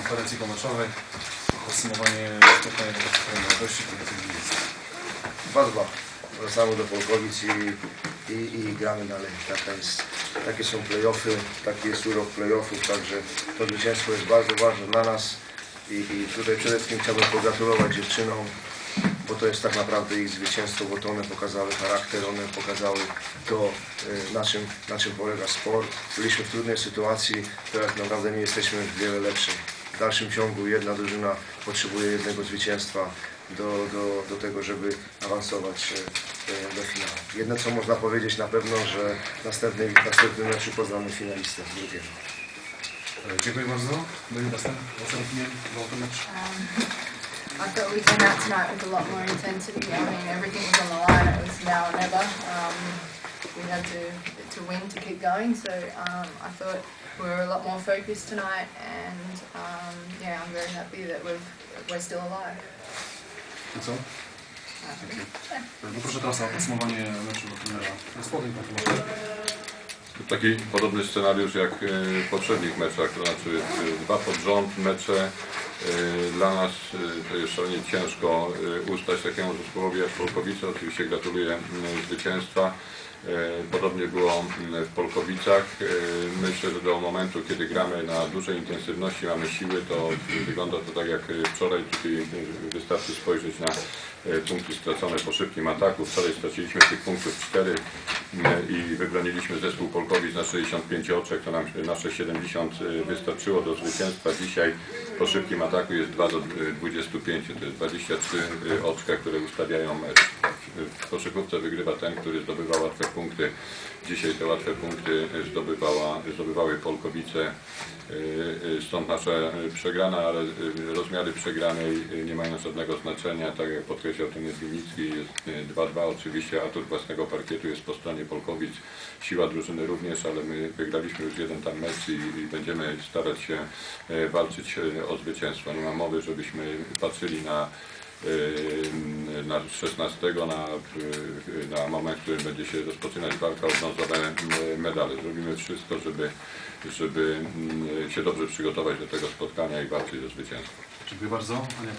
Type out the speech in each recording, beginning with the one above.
konferencji pomeczowej. Podsumowanie spotkania które tych jest. 2-2. Wracamy do Polkowic i, i, i gramy dalej. Taka jest, takie są playoffy, taki jest urok playoffów, także to zwycięstwo jest bardzo ważne dla nas i, i tutaj przede wszystkim chciałbym pogratulować dziewczynom, bo to jest tak naprawdę ich zwycięstwo, bo to one pokazały charakter, one pokazały to, y, na czym, na czym polega sport. Byliśmy w trudnej sytuacji, teraz naprawdę nie jesteśmy wiele lepsi. W dalszym ciągu jedna drużyna potrzebuje jednego zwycięstwa do, do, do tego, żeby awansować e, e, do finału. Jedno co można powiedzieć na pewno, że w następnym, w następnym meczu poznamy finalistę drugiego. E, Dziękuję bardzo. About the match. Um, I thought we came out tonight with a lot more intensity. I mean, everything was on the line. It was now or never. Um, we had to to win to keep going. So um, I thought we were a lot more focused tonight, and um, yeah, I'm very happy that we've we're still alive. I co? E, Poproszę teraz o podsumowanie meczu do trenera. Taki podobny scenariusz jak e, w poprzednich meczach, to znaczy e, dwa pod rząd mecze. E, Dla nas e, to jest szalenie ciężko e, ustać takiemu zespołowi jak Polkowice. Oczywiście gratuluję m, zwycięstwa. Podobnie było m, w Polkowicach. Myślę, że do momentu, kiedy gramy na dużej intensywności, mamy siły, to wygląda to tak jak wczoraj. Tutaj wystarczy spojrzeć na punkty stracone po szybkim ataku. Wczoraj straciliśmy tych punktów 4 i wybroniliśmy zespół Polkowic na 65 oczek, to nam nasze 70 wystarczyło do zwycięstwa. Dzisiaj po szybkim ataku jest 2 do 25, to jest 23 oczka, które ustawiają mecz. W koszykówce wygrywa ten, który zdobywa łatwe punkty. Dzisiaj te łatwe punkty zdobywała, zdobywały Polkowice. Stąd nasza przegrana, ale rozmiary przegranej nie mają żadnego znaczenia. Tak jak podkreślał ten Winicki, jest 2-2. Oczywiście atut własnego parkietu jest po stronie Polkowic. Siła drużyny również, ale my wygraliśmy już jeden tam mecz i, i będziemy starać się walczyć o zwycięstwo. Nie ma mowy, żebyśmy patrzyli na na 16 na, e, na moment, w którym będzie się rozpoczynać walka o brązowe m, medale. Zrobimy wszystko, żeby, żeby m, się dobrze przygotować do tego spotkania i walczyć o zwycięstwo. Dziękuję bardzo. Ania.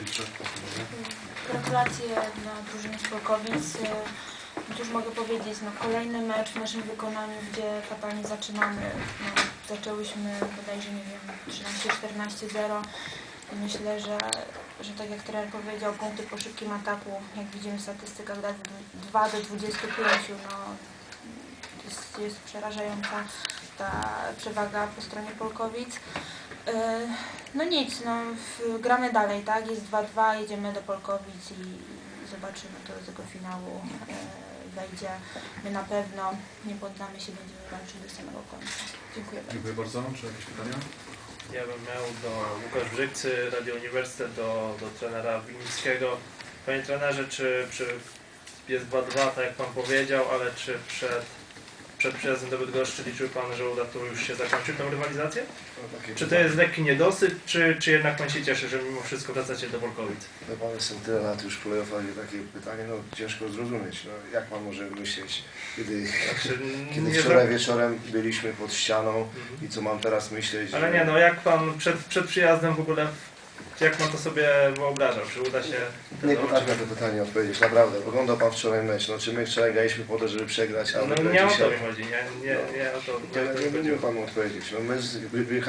Gratulacje dla drużyny z Polkowic. E, Cóż mogę powiedzieć, no kolejny mecz w naszym wykonaniu, gdzie fatalnie zaczynamy. No, zaczęłyśmy bodajże, nie wiem, 13-14-0. Myślę, że, że tak jak trener powiedział, punkty po szybkim ataku, jak widzimy w statystykach, 2 do 25, no, jest, jest przerażająca ta przewaga po stronie Polkowic. E, No nic, no, gramy dalej, tak? Jest 2-2, jedziemy do Polkowic i, i zobaczymy, kto do tego finału e, wejdzie. My na pewno nie poddamy się, będziemy walczyć do samego końca. Dziękuję bardzo. Dziękuję bardzo. Czy jakieś pytania? Ja bym miał do Łukasz Brzygcy, Radio Uniwersytet, do, do trenera Winickiego. Panie trenerze, czy, czy jest 2-2, tak jak Pan powiedział, ale czy przed, przed przyjazdem do Bydgoszczy liczył Pan, że uda to już się zakończyć tę rywalizację? No, Czy to jest lekki niedosyt, czy, czy jednak Pan się cieszy, że mimo wszystko wracacie do Polkowic? No pan jestem tyle lat już w playoffach i takie pytanie, no ciężko zrozumieć. No, jak pan może myśleć, kiedy, Znaczy, kiedy wczoraj wieczorem byliśmy pod ścianą Mhm. i co mam teraz myśleć? Ale że- nie, no jak Pan przed, przed przyjazdem w ogóle, jak Pan to sobie wyobrażał? Czy uda się... Nie potrafię na to pytanie odpowiedzieć, naprawdę. Oglądał pan wczoraj mecz. No, czy my wczoraj graliśmy po to, żeby przegrać, a No nie o to mi chodzi, nie, nie, nie o to. To Nie ja o to nie mi będziemy panu odpowiedzieć. No my z,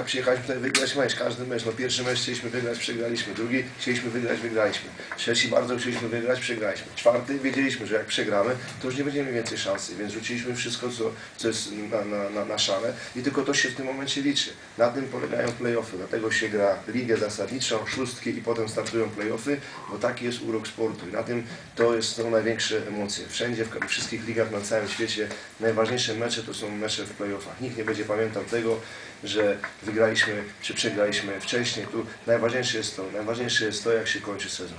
przyjechaliśmy tutaj wygrać mecz, każdy mecz. No pierwszy mecz chcieliśmy wygrać, przegraliśmy. Drugi chcieliśmy wygrać, wygraliśmy. Trzeci bardzo chcieliśmy wygrać, przegraliśmy. Czwarty wiedzieliśmy, że jak przegramy, to już nie będziemy mieli więcej szansy, więc rzuciliśmy wszystko, co, co jest na, na, na, na szale i tylko to się w tym momencie liczy. Na tym polegają play-offy, dlatego się gra ligę zasadniczą, szóstki i potem startują play-offy, bo taki jest urok sportu i na tym to jest, są największe emocje. Wszędzie, w wszystkich ligach na całym świecie najważniejsze mecze to są mecze w play-offach. Nikt nie będzie pamiętał tego, że wygraliśmy czy przegraliśmy wcześniej. Tu najważniejsze jest to, najważniejsze jest to, jak się kończy sezon.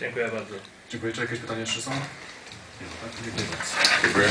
Dziękuję bardzo. Dziękuję. Czy jakieś pytania jeszcze są? Nie, tak? Dziękuję bardzo. Dziękuję.